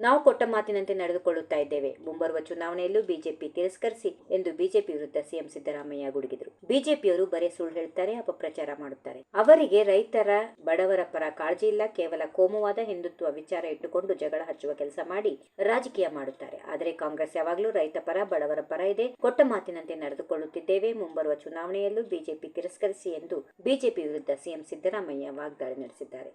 ನಾವು ಕೊಟ್ಟ ಮಾತಿನಂತೆ ನಡೆದುಕೊಳ್ಳುತ್ತಾ ಇದ್ದೇವೆ. ಮುಂಬರುವ ಚುನಾವಣೆಯಲ್ಲೂ ಬಿಜೆಪಿ ತಿರಸ್ಕರಿಸಿ ಎಂದು ಬಿಜೆಪಿ ವಿರುದ್ಧ ಸಿಎಂ ಸಿದ್ದರಾಮಯ್ಯ ಗುಡುಗಿದರು. ಬಿಜೆಪಿಯವರು ಬರೇ ಸುಳ್ಳು ಹೇಳ್ತಾರೆ, ಅಪಪ್ರಚಾರ ಮಾಡುತ್ತಾರೆ. ಅವರಿಗೆ ರೈತರ, ಬಡವರ ಪರ ಕಾಳಜಿ ಇಲ್ಲ, ಕೇವಲ ಕೋಮುವಾದ ಹಿಂದುತ್ವ ವಿಚಾರ ಇಟ್ಟುಕೊಂಡು ಜಗಳ ಹಚ್ಚುವ ಕೆಲಸ ಮಾಡಿ ರಾಜಕೀಯ ಮಾಡುತ್ತಾರೆ. ಆದರೆ ಕಾಂಗ್ರೆಸ್ ಯಾವಾಗಲೂ ರೈತ ಪರ, ಬಡವರ ಪರ ಇದೆ. ಕೊಟ್ಟ ಮಾತಿನಂತೆ ನಡೆದುಕೊಳ್ಳುತ್ತಿದ್ದೇವೆ. ಮುಂಬರುವ ಚುನಾವಣೆಯಲ್ಲೂ ಬಿಜೆಪಿ ತಿರಸ್ಕರಿಸಿ ಎಂದು ಬಿಜೆಪಿ ವಿರುದ್ಧ ಸಿಎಂ ಸಿದ್ದರಾಮಯ್ಯ ವಾಗ್ದಾಳಿ ನಡೆಸಿದ್ದಾರೆ.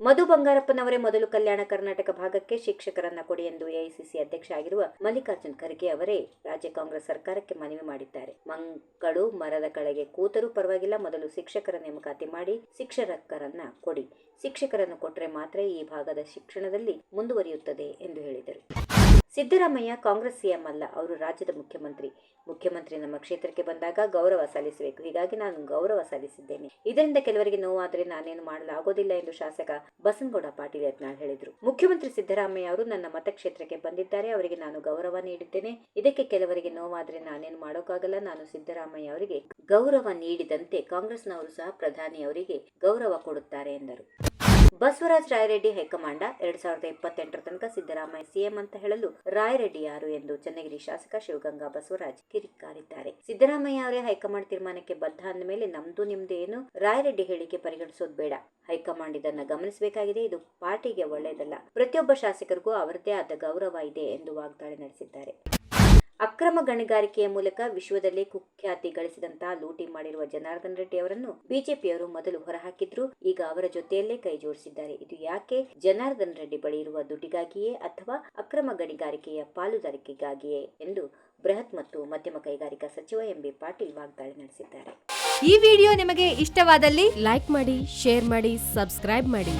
ಮಧು ಬಂಗಾರಪ್ಪನವರೇ ಮೊದಲು ಕಲ್ಯಾಣ ಕರ್ನಾಟಕ ಭಾಗಕ್ಕೆ ಶಿಕ್ಷಕರನ್ನ ಕೊಡಿ ಎಂದು ಎಐಸಿಸಿ ಅಧ್ಯಕ್ಷ ಆಗಿರುವ ಮಲ್ಲಿಕಾರ್ಜುನ್ ಖರ್ಗೆ ಅವರೇ ರಾಜ್ಯ ಕಾಂಗ್ರೆಸ್ ಸರ್ಕಾರಕ್ಕೆ ಮನವಿ ಮಾಡಿದ್ದಾರೆ. ಮಕ್ಕಳು ಮರದ ಕೆಳಗೆ ಕೂತರೂ ಪರವಾಗಿಲ್ಲ, ಮೊದಲು ಶಿಕ್ಷಕರ ನೇಮಕಾತಿ ಮಾಡಿ ಶಿಕ್ಷಕರನ್ನ ಕೊಡಿ. ಶಿಕ್ಷಕರನ್ನು ಕೊಟ್ಟರೆ ಮಾತ್ರ ಈ ಭಾಗದ ಶಿಕ್ಷಣದಲ್ಲಿ ಮುಂದುವರಿಯುತ್ತದೆ ಎಂದು ಹೇಳಿದರು. ಸಿದ್ದರಾಮಯ್ಯ ಕಾಂಗ್ರೆಸ್ ಸಿಎಂ ಅಲ್ಲ, ಅವರು ರಾಜ್ಯದ ಮುಖ್ಯಮಂತ್ರಿ. ಮುಖ್ಯಮಂತ್ರಿ ನಮ್ಮ ಕ್ಷೇತ್ರಕ್ಕೆ ಬಂದಾಗ ಗೌರವ ಸಲ್ಲಿಸಬೇಕು. ಹೀಗಾಗಿ ನಾನು ಗೌರವ ಸಲ್ಲಿಸಿದ್ದೇನೆ. ಇದರಿಂದ ಕೆಲವರಿಗೆ ನೋವಾದರೆ ನಾನೇನು ಮಾಡಲಾಗೋದಿಲ್ಲ ಎಂದು ಶಾಸಕ ಬಸನಗೌಡ ಪಾಟೀಲ್ ಯತ್ನಾಳ್ ಹೇಳಿದರು. ಮುಖ್ಯಮಂತ್ರಿ ಸಿದ್ದರಾಮಯ್ಯ ಅವರು ನನ್ನ ಮತಕ್ಷೇತ್ರಕ್ಕೆ ಬಂದಿದ್ದಾರೆ. ಅವರಿಗೆ ನಾನು ಗೌರವ ನೀಡಿದ್ದೇನೆ. ಇದಕ್ಕೆ ಕೆಲವರಿಗೆ ನೋವಾದರೆ ನಾನೇನು ಮಾಡೋಕ್ಕಾಗಲ್ಲ. ನಾನು ಸಿದ್ದರಾಮಯ್ಯ ಅವರಿಗೆ ಗೌರವ ನೀಡಿದಂತೆ ಕಾಂಗ್ರೆಸ್ನವರು ಸಹ ಪ್ರಧಾನಿ ಅವರಿಗೆ ಗೌರವ ಕೊಡುತ್ತಾರೆ ಎಂದರು. ಬಸವರಾಜ ರಾಯರೆಡ್ಡಿ ಹೈಕಮಾಂಡ ಎರಡ್ ಸಾವಿರದ ಇಪ್ಪತ್ತೆಂಟರ ತನಕ ಸಿದ್ದರಾಮಯ್ಯ ಸಿಎಂ ಅಂತ ಹೇಳಲು ರಾಯರೆಡ್ಡಿ ಯಾರು ಎಂದು ಚನ್ನಗಿರಿ ಶಾಸಕ ಶಿವಗಂಗಾ ಬಸವರಾಜ್ ಕಿರಿಕಾರಿದ್ದಾರೆ. ಸಿದ್ದರಾಮಯ್ಯ ಅವರೇ ಹೈಕಮಾಂಡ್ ತೀರ್ಮಾನಕ್ಕೆ ಬದ್ಧ ಅಂದ ಮೇಲೆ ನಮ್ದು ನಿಮ್ದು ಏನು? ರಾಯರೆಡ್ಡಿ ಹೇಳಿಕೆ ಪರಿಗಣಿಸೋದು ಬೇಡ. ಹೈಕಮಾಂಡ್ ಇದನ್ನ ಗಮನಿಸಬೇಕಾಗಿದೆ. ಇದು ಪಾರ್ಟಿಗೆ ಒಳ್ಳೆಯದಲ್ಲ ಪ್ರತಿಯೊಬ್ಬ ಶಾಸಕರಿಗೂ ಅವರದೇ ಆದ ಗೌರವ ಇದೆ ಎಂದು ವಾಗ್ದಾಳಿ ನಡೆಸಿದ್ದಾರೆ. ಅಕ್ರಮ ಗಣಿಗಾರಿಕೆಯ ಮೂಲಕ ವಿಶ್ವದಲ್ಲೇ ಕುಖ್ಯಾತಿ ಗಳಿಸಿದಂತಹ ಲೂಟಿ ಮಾಡಿರುವ ಜನಾರ್ದನ್ ರೆಡ್ಡಿ ಅವರನ್ನು ಬಿಜೆಪಿಯವರು ಮೊದಲು ಹೊರಹಾಕಿದ್ರು. ಈಗ ಅವರ ಜೊತೆಯಲ್ಲೇ ಕೈ ಜೋಡಿಸಿದ್ದಾರೆ. ಇದು ಯಾಕೆ? ಜನಾರ್ದನ್ ರೆಡ್ಡಿ ಬಳಿ ಇರುವ ದುಡ್ಡಿಗಾಗಿಯೇ ಅಥವಾ ಅಕ್ರಮ ಗಣಿಗಾರಿಕೆಯ ಪಾಲುದಾರಿಕೆಗಾಗಿಯೇ ಎಂದು ಬೃಹತ್ ಮತ್ತು ಮಧ್ಯಮ ಕೈಗಾರಿಕಾ ಸಚಿವ ಎಂಬಿ ಪಾಟೀಲ್ ವಾಗ್ದಾಳಿ ನಡೆಸಿದ್ದಾರೆ. ಈ ವಿಡಿಯೋ ನಿಮಗೆ ಇಷ್ಟವಾದಲ್ಲಿ ಲೈಕ್ ಮಾಡಿ, ಶೇರ್ ಮಾಡಿ, ಸಬ್ಸ್ಕ್ರೈಬ್ ಮಾಡಿ.